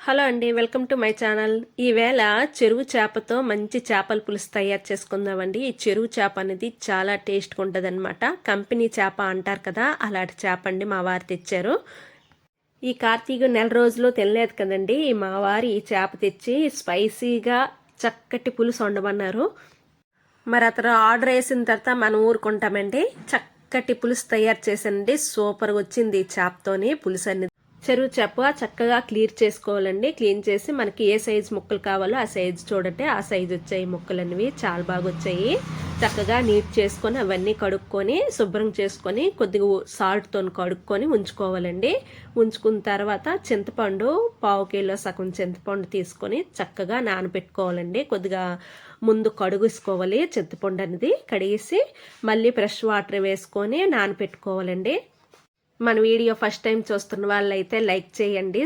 Hello అండి welcome to my channel. ఈవేళ చెరువు చేపతో మంచి చేపల పులుసు తయారు చేసుకుందామండి. ఈ చెరువు చేప అనేది చాలా టేస్ట్గా ఉంటుంది కంపెనీ చేప అంటారు కదా అలాంటి చేప అండి మా వారు తెచ్చారు. ఈ కార్తీక నెల రోజులు తినలేదు కదండి. మా వారు ఈ చేప తెచ్చి స్పైసీగా చక్కటి పులుసు వండమన్నారు. మరి అతను ఆర్డర్ వేసిన తర్వాత మనం ఊరుకుంటామండి. చక్కటి పులుసు తయారు చేసానండి సూపర్గా వచ్చింది ఈ చేపతోని. పులుసు అనేది చెరువు చెప్ప చక్కగా క్లియర్ చేసుకోవాలండి. క్లీన్ చేసి మనకి ఏ సైజు ముక్కలు కావాలో ఆ సైజ్ చూడండి ఆ సైజు వచ్చాయి ముక్కలు అనేవి చాలా బాగా వచ్చాయి. చక్కగా నీట్ చేసుకొని అవన్నీ కడుక్కొని శుభ్రం చేసుకొని కొద్దిగా సాల్ట్తో కడుక్కొని ఉంచుకోవాలండి ఉంచుకున్న తర్వాత చింతపండు పావు కిలో సగం చింతపండు తీసుకొని చక్కగా నానబెట్టుకోవాలండి. కొద్దిగా ముందు కడుగుసుకోవాలి చింతపండు అనేది కడిగేసి మళ్ళీ ఫ్రెష్ వాటర్ వేసుకొని నానబెట్టుకోవాలండి. మన వీడియో ఫస్ట్ టైం చూస్తున్న వాళ్ళైతే లైక్ చేయండి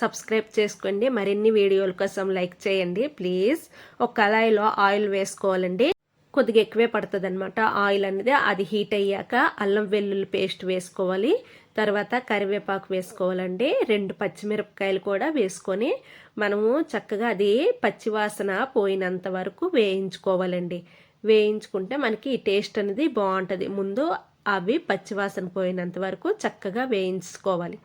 సబ్స్క్రైబ్ చేసుకోండి మరిన్ని వీడియోల కోసం లైక్ చేయండి ప్లీజ్. ఒక కళాయిలో ఆయిల్ వేసుకోవాలండి. కొద్దిగా ఎక్కువే పడుతుంది అనమాట ఆయిల్ అనేది అది హీట్ అయ్యాక అల్లం వెల్లుల్లి పేస్ట్ వేసుకోవాలి. తర్వాత కరివేపాకు వేసుకోవాలండి. రెండు పచ్చిమిరపకాయలు కూడా వేసుకొని మనము చక్కగా అది పచ్చివాసన పోయినంత వరకు వేయించుకోవాలండి. వేయించుకుంటే మనకి ఈ టేస్ట్ అనేది బాగుంటుంది. ముందు అవి పచ్చివాసన పోయినంత వరకు చక్కగా వేయించుకోవాలి.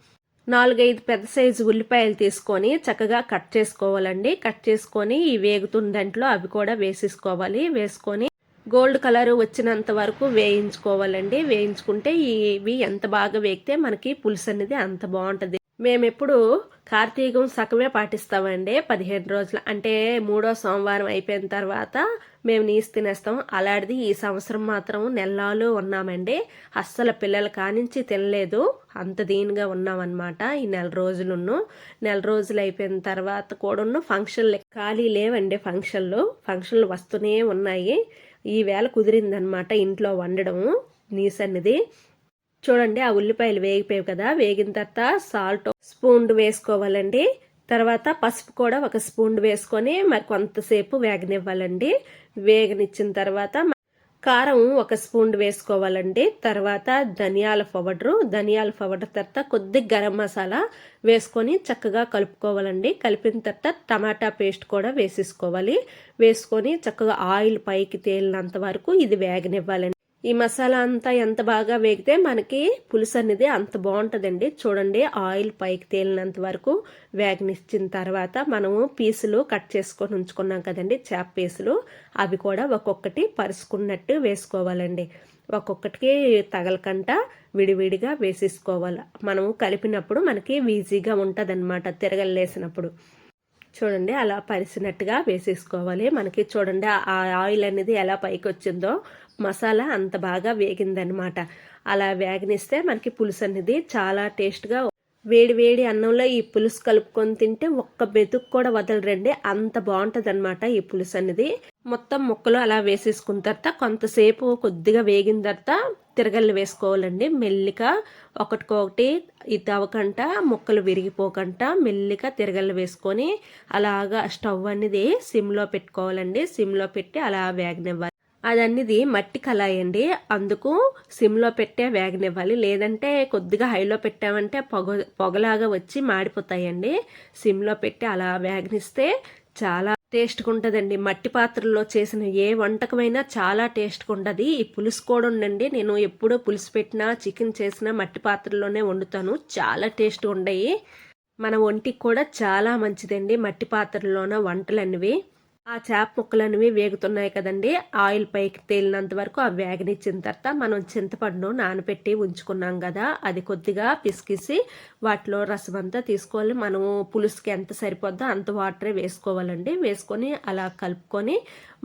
నాలుగైదు పెద్ద సైజు ఉల్లిపాయలు తీసుకొని చక్కగా కట్ చేసుకోవాలండి. కట్ చేసుకొని ఈ వేగుతున్న దాంట్లో అవి కూడా వేసేసుకోవాలి. వేసుకొని గోల్డ్ కలర్ వచ్చినంత వరకు వేయించుకోవాలండి. వేయించుకుంటే ఇవి ఎంత బాగా వేగితే మనకి పులుసు అనేది అంత బాగుంటుంది. మేమెప్పుడు కార్తీకం సగమే పాటిస్తామండి. పదిహేను రోజులు. అంటే మూడో సోమవారం అయిపోయిన తర్వాత మేము నీసు తినేస్తాం. అలాంటిది ఈ సంవత్సరం మాత్రం నెలలు ఉన్నామండి. అస్సలు పిల్లల కానించి తినలేదు. అంత దీనిగా ఉన్నామన్నమాట ఈ నెల రోజులున్ను. నెల రోజులు అయిపోయిన తర్వాత కూడా ఫంక్షన్లు ఖాళీ లేవండి ఫంక్షన్లు. ఫంక్షన్లు వస్తూనే ఉన్నాయి. ఈవేళ కుదిరిందనమాట ఇంట్లో వండడము నీసు అనేది చూడండి ఆ ఉల్లిపాయలు వేగిపోయావు కదా. వేగిన తర్వాత సాల్ట్ స్పూన్ వేసుకోవాలండి. తర్వాత పసుపు కూడా ఒక స్పూన్ వేసుకొని మరి కొంతసేపు వేగనివ్వాలండి. వేగనిచ్చిన తర్వాత కారం ఒక స్పూన్ వేసుకోవాలండి. తర్వాత ధనియాల పౌడరు. ధనియాల పౌడర్ తర్వాత కొద్ది గరం మసాలా వేసుకొని చక్కగా కలుపుకోవాలండి. కలిపిన తర్వాత టమాటా పేస్ట్ కూడా వేసేసుకోవాలి. వేసుకొని చక్కగా ఆయిల్ పైకి తేలినంత వరకు ఇది వేగనివ్వాలండి. ఈ మసాలా అంతా ఎంత బాగా వేగితే మనకి పులుసు అనేది అంత బాగుంటుందండి. చూడండి ఆయిల్ పైకి తేలినంత వరకు వేగనిచ్చిన తర్వాత మనము పీసులు కట్ చేసుకొని ఉంచుకున్నాం కదండి చేప పీసులు. అవి కూడా ఒక్కొక్కటి పరుచుకున్నట్టు వేసుకోవాలండి. ఒక్కొక్కటికి తగలకంట విడివిడిగా వేసేసుకోవాలి. మనము కలిపినప్పుడు మనకి ఈజీగా ఉంటుంది అనమాట తిరగలేసినప్పుడు. చూడండి అలా పరిసినట్టుగా వేసేసుకోవాలి. మనకి చూడండి ఆ ఆయిల్ అనేది ఎలా పైకి వచ్చిందో మసాలా అంత బాగా వేగిందనమాట అలా వేగనిస్తే మనకి పులుసు అనేది చాలా టేస్ట్గా వేడి వేడి అన్నంలో ఈ పులుసు కలుపుకొని తింటే ఒక్క బెతుకు కూడా వదలరండి. అంత బాగుంటుంది అనమాట ఈ పులుసు అనేది. మొత్తం ముక్కలు అలా వేసేసుకున్న తర్వాత కొంతసేపు కొద్దిగా వేగిన తర్వాత తిరగల్లు వేసుకోవాలండి. మెల్లిగా ఒకటికొకటి ఇది అవ్వకంట ముక్కలు విరిగిపోకంట మెల్లిగా తిరగల్లు వేసుకొని అలాగా స్టవ్ అనేది సిమ్లో పెట్టుకోవాలండి. సిమ్లో పెట్టి అలా వేగనివ్వాలి. అదన్నది మట్టి కళాయి అండి. అందుకు సిమ్లో పెట్టే వేగనివ్వాలి లేదంటే కొద్దిగా హైలో పెట్టామంటే పొగ పొగలాగా వచ్చి మాడిపోతాయండి. సిమ్లో పెట్టి అలా వేగనిస్తే చాలా టేస్ట్గా ఉంటుందండి. మట్టి పాత్రల్లో చేసిన ఏ వంటకమైనా చాలా టేస్ట్గా ఉంటుంది. ఈ పులుసు కూడా ఉండండి. నేను ఎప్పుడూ పులుసు పెట్టినా చికెన్ చేసినా మట్టి పాత్రలోనే వండుతాను. చాలా టేస్ట్గా ఉండయి. మన ఒంటికి కూడా చాలా మంచిదండి మట్టి పాత్రలోన వంటలు అనేవి ఆ చేప ముక్కలు వేగుతున్నాయి కదండి. ఆయిల్ పైకి తేలినంత వరకు అవి వేగనిచ్చిన తర్వాత మనం చింతపండును నానబెట్టి ఉంచుకున్నాం కదా అది కొద్దిగా పిసికిసి వాటిలో రసం అంతా తీసుకోవాలి. మనము పులుసుకి ఎంత సరిపోద్దో అంత వాటరే వేసుకోవాలండి. వేసుకొని అలా కలుపుకొని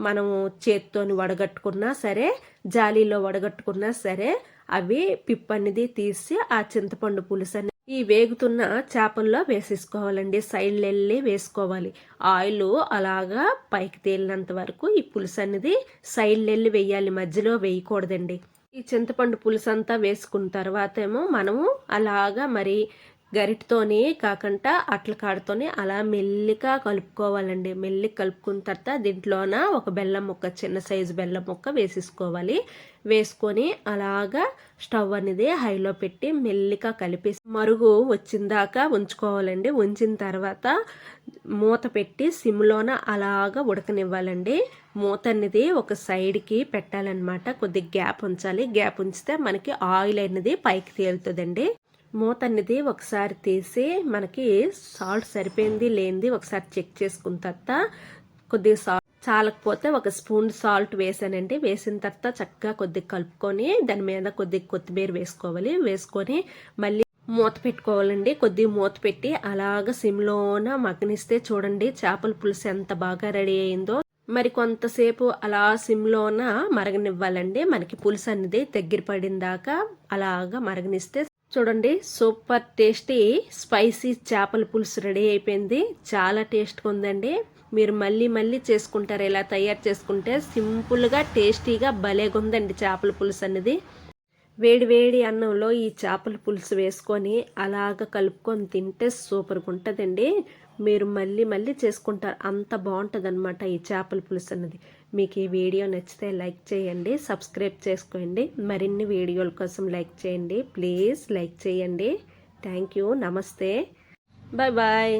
మనము చేతితోని వడగట్టుకున్నా సరే జాలీలో వడగట్టుకున్నా సరే అవి పిప్ అనేది తీసి ఆ చింతపండు పులుసు ఈ వేగుతున్న చేపల్లో వేసేసుకోవాలండి. సైడ్ వెళ్ళి వేసుకోవాలి. ఆయిల్ అలాగా పైకి తేలినంత వరకు ఈ పులుసు అనేది సైడ్ వెళ్ళి వేయాలి. మధ్యలో వేయకూడదండి. ఈ చింతపండు పులుసు అంతా వేసుకున్న తర్వాత ఏమో మనము అలాగా మరి గరిటతోనే కాకుండా అట్ల కాడతోని అలా మెల్లిగా కలుపుకోవాలండి. మెల్లి కలుపుకున్న తర్వాత దీంట్లోన ఒక బెల్లం ముక్క చిన్న సైజు బెల్లం ముక్క వేసేసుకోవాలి. వేసుకొని అలాగా స్టవ్ అనేది హైలో పెట్టి మెల్లిగా కలిపేసి మరుగు వచ్చిందాకా ఉంచుకోవాలండి. ఉంచిన తర్వాత మూత పెట్టి సిమ్లోన అలాగా ఉడకనివ్వాలండి. మూత అనేది ఒక సైడ్కి పెట్టాలన్నమాట. కొద్దిగా గ్యాప్ ఉంచాలి. గ్యాప్ ఉంచితే మనకి ఆయిల్ అనేది పైకి తేలుతుందండి. మూత అనేది ఒకసారి తీసి మనకి సాల్ట్ సరిపోయింది లేనిది ఒకసారి చెక్ చేసుకున్న తర్వాత కొద్దిగా సాల్ట్ చాలకపోతే ఒక స్పూన్ సాల్ట్ వేసానండి. వేసిన తర్వాత చక్కగా కొద్దిగా కలుపుకొని దాని మీద కొద్దిగా కొత్తిమీర వేసుకోవాలి. వేసుకొని మళ్ళీ మూత పెట్టుకోవాలండి. కొద్దిగా మూత పెట్టి అలాగ సిమ్లోన మగ్గనిస్తే చూడండి చేపల పులుసు ఎంత బాగా రెడీ అయిందో. మరి కొంతసేపు అలా సిమ్లోన మరగనివ్వాలండి. మనకి పులుసు అనేది దగ్గర పడిన దాకా అలాగా మరగనిస్తే చూడండి సూపర్ టేస్టీ స్పైసీ చేపల పులుసు రెడీ అయిపోయింది. చాలా టేస్ట్గా ఉందండి. మీరు మళ్ళీ మళ్ళీ చేసుకుంటారు. ఇలా తయారు చేసుకుంటే సింపుల్గా టేస్టీగా భలేగా ఉందండి చేపల పులుసు అనేది వేడి వేడి అన్నంలో ఈ చేపల పులుసు వేసుకొని అలాగ కలుపుకొని తింటే సూపర్గా ఉంటుందండి. మీరు మళ్ళీ మళ్ళీ చేసుకుంటారు. అంత బాగుంటుంది ఈ చేపల పులుసు అన్నది. మీకు ఈ వీడియో నచ్చితే లైక్ చేయండి సబ్స్క్రైబ్ చేసుకోండి. మరిన్ని వీడియోల కోసం లైక్ చేయండి. ప్లీజ్ లైక్ చేయండి. Thank you. నమస్తే. Bye bye.